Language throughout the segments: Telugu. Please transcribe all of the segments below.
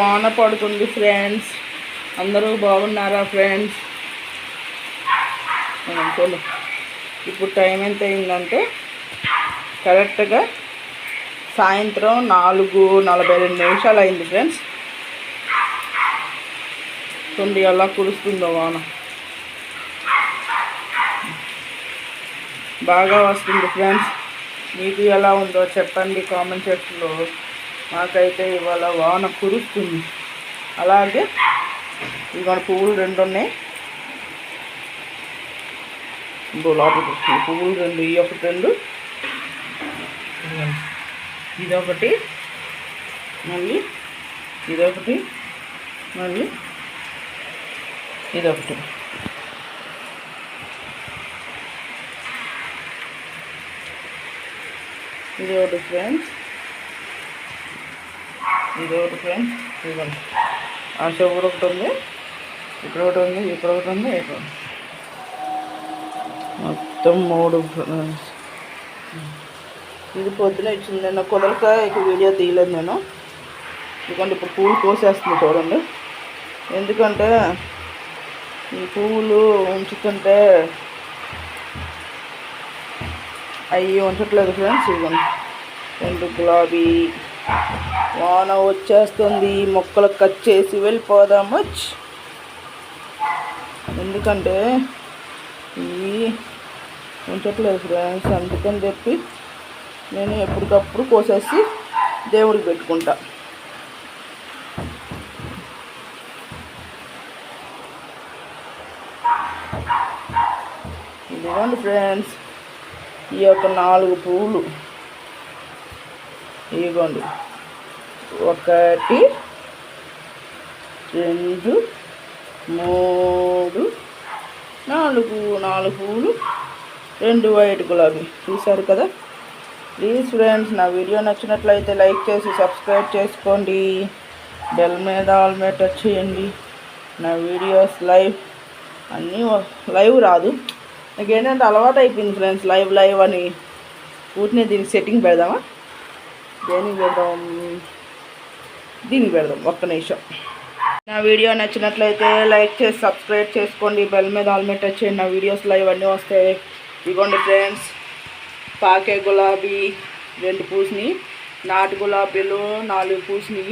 వాన పడుతుంది ఫ్రెండ్స్ అందరూ బాగున్నారా ఫ్రెండ్స్ ఇప్పుడు టైం ఎంత అయిందంటే కరెక్ట్గా సాయంత్రం నాలుగు నలభై రెండు నిమిషాలు అయింది ఫ్రెండ్స్ చూడండి ఎలా కురుస్తుందో వాన. బాగా వస్తుంది ఫ్రెండ్స్ మీకు ఎలా ఉందో చెప్పండి కామెంట్ సెక్షన్లో. మాకైతే ఇవాళ వాన కురుస్తుంది. అలాగే ఇవాళ పువ్వులు రెండు ఉన్నాయి ఇంకో లోపలికి వస్తుంది. పువ్వులు రెండు ఈ ఒకటి రెండు. ఇదొకటి మళ్ళీ ఇదొకటి మళ్ళీ ఇదొకటి ఇది ఒకటి ఫ్రెండ్స్ ఇది ఒకటి ఫ్రెండ్స్ ఇదిగోండి. ఆ చెవుడు ఒకటి ఉంది. ఇక్కడ ఒకటి ఉంది ఇక్కడ ఒకటి ఉంది ఇక్కడ మొత్తం మూడు ఇది పొద్దున ఇచ్చింది నిన్న కుదరక ఇక వీడియో తీయలేదు నేను. ఎందుకంటే ఇప్పుడు పువ్వులు కోసేస్తుంది చూడండి. ఎందుకంటే ఈ పువ్వులు ఉంచుతుంటే అవి ఉంచట్లేదు ఫ్రెండ్స్ ఇవ్వండి రెండు గులాబీ వాన వచ్చేస్తుంది మొక్కలు కట్ చేసి వెళ్ళిపోదాం. వచ్చి ఎందుకంటే ఇవి ఉంచట్లేదు ఫ్రెండ్స్ అందుకని చెప్పి నేను ఎప్పటికప్పుడు కోసేసి దేవుడికి పెట్టుకుంటా. ఇదిగోండి ఫ్రెండ్స్ ఈ యొక్క నాలుగు పువ్వులు ఇదిగోండి. ఒకటి రెండు మూడు నాలుగు నాలుగు పువ్వులు రెండు వైట్ గులాబీ. చూశారు కదా? ప్లీజ్ ఫ్రెండ్స్ నా వీడియో నచ్చినట్లయితే లైక్ చేసి సబ్స్క్రైబ్ చేసుకోండి. బెల్ మీద ఆల్ మీద టచ్ చేయండి. నా వీడియోస్ లైవ్ అన్నీ లైవ్ రాదు. నాకు ఏంటంటే అలవాటు అయిపోయింది ఫ్రెండ్స్ లైవ్ లైవ్ అని. ఊటినే దీనికి సెట్టింగ్ పెడదామా? దేనికి పెడదాం? దీన్ని పెడదాం ఒక్క నిమిషం. నా వీడియో నచ్చినట్లయితే లైక్ చేసి సబ్స్క్రైబ్ చేసుకోండి. బెల్ మీద ఆల్మెట్ వచ్చేయండి. నా వీడియోస్లో ఇవన్నీ వస్తాయి. ఇదిగోండి ఫ్రెండ్స్ పాకే గులాబీ రెండు పూసిని నాటు గులాబీలు నాలుగు పూసిని.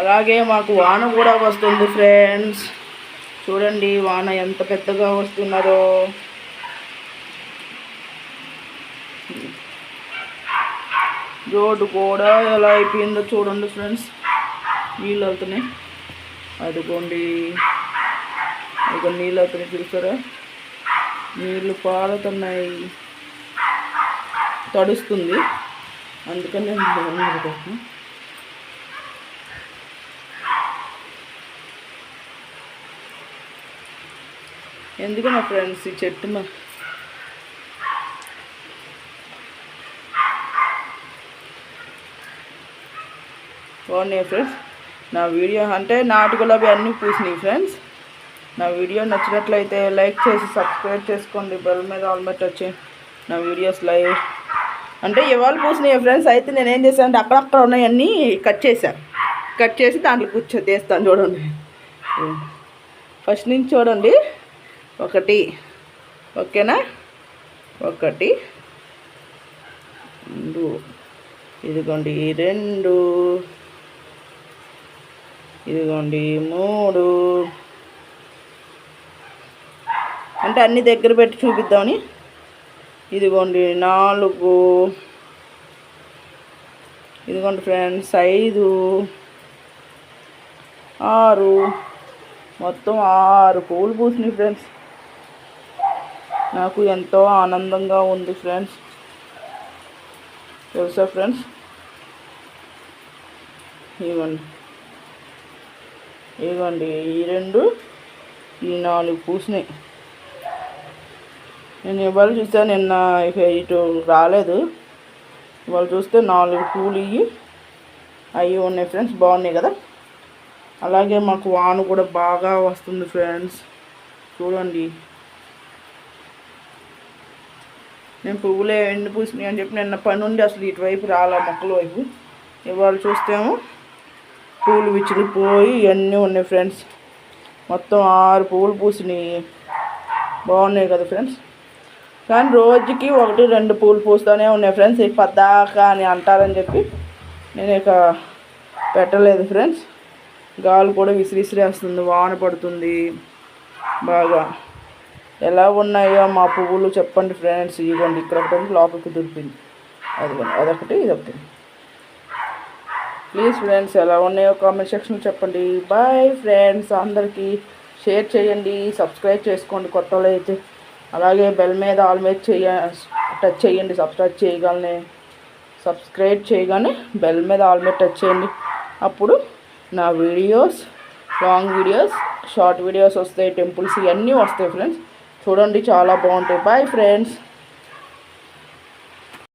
అలాగే మాకు వాన కూడా వస్తుంది ఫ్రెండ్స్. చూడండి వాన ఎంత పెద్దగా వస్తున్నదో. రోడ్డు కూడా ఎలా అయిపోయిందో చూడండి ఫ్రెండ్స్. నీళ్ళు వెళ్తున్నాయి అదిగోండి. ఇక నీళ్ళు వెళ్తున్నాయి చూసారా? నీళ్ళు పారుతున్నాయి. తడుస్తుంది. అందుకని నేను నీళ్ళు ఎందుకు నా ఫ్రెండ్స్ ఈ చెట్టు బాగున్నాయి ఫ్రెండ్స్ నా వీడియో అంటే నాటు గులాబీ అన్నీ పూసినాయి ఫ్రెండ్స్ నా వీడియో నచ్చినట్లయితే లైక్ చేసి సబ్స్క్రైబ్ చేసుకోండి. బెల్ మీద ఆల్ మీద నా వీడియోస్ లైవ్. అంటే ఇవాళ పూసినాయి ఫ్రెండ్స్ అయితే నేను ఏం చేశాను అంటే అక్కడక్కడ ఉన్నాయన్నీ కట్ చేశాను కట్ చేసి దాంట్లో కూర్చో తీస్తాను చూడండి. ఫస్ట్ నుంచి చూడండి. ఒకటి ఓకేనా? ఒకటి రెండు ఇదిగోండి రెండు ఇదిగోండి మూడు. అంటే అన్ని దగ్గర పెట్టి చూపిద్దామని. ఇదిగోండి నాలుగు. ఇదిగోండి ఫ్రెండ్స్ ఐదు. ఆరు. మొత్తం ఆరు పూలు పూసినాయి ఫ్రెండ్స్. నాకు ఎంతో ఆనందంగా ఉంది ఫ్రెండ్స్. తెలుసా ఫ్రెండ్స్? ఇవ్వండి. ఇదిగోండి ఈ రెండు ఈ నాలుగు పూసినాయి. నేను ఇవాళ చూసా నిన్న ఇటు రాలేదు. ఇవాళ చూస్తే నాలుగు పూలు ఇవి అవి ఉన్నాయి ఫ్రెండ్స్ బాగున్నాయి కదా. అలాగే మాకు వాన కూడా బాగా వస్తుంది ఫ్రెండ్స్. చూడండి. నేను పువ్వులే ఎండు పూసినాయి అని చెప్పి నిన్న పని ఉండి అసలు ఇటువైపు రాలా మొక్కల వైపు. ఇవాళ చూస్తేమో పూలు విచ్చిలిపోయి ఇవన్నీ ఉన్నాయి ఫ్రెండ్స్. మొత్తం ఆరు పువ్వులు పూసినాయి. బాగున్నాయి కదా ఫ్రెండ్స్. కానీ రోజుకి ఒకటి రెండు పూలు పూస్తూనే ఉన్నాయి ఫ్రెండ్స్. ఈ పద్దాక అని అంటారని చెప్పి నేను ఇక పెట్టలేదు ఫ్రెండ్స్. గాలి కూడా విసిరిసిరేస్తుంది వాన పడుతుంది బాగా. ఎలా ఉన్నాయో మా పువ్వులు చెప్పండి ఫ్రెండ్స్. ఇవ్వండి ఇక్కడ ఒకటి లోపలికి దొరికింది అది అదొకటి ఇదొకటి. ప్లీజ్ ఫ్రెండ్స్ ఎలా ఉన్నాయో కామెంట్ సెక్షన్లో చెప్పండి. బాయ్ ఫ్రెండ్స్ అందరికీ షేర్ చేయండి సబ్స్క్రైబ్ చేసుకోండి కొత్త అయితే. అలాగే బెల్ మీద ఆల్ మీద చేయ టచ్ చేయండి సబ్స్క్రైబ్ చేయగానే సబ్స్క్రైబ్ చేయగానే బెల్ మీద ఆల్ మీద టచ్ చేయండి. అప్పుడు నా videos long videos short videos వస్తాయి టెంపుల్స్ ఇవన్నీ వస్తాయి ఫ్రెండ్స్ చూడండి చాలా బాగుంటాయి. Bye friends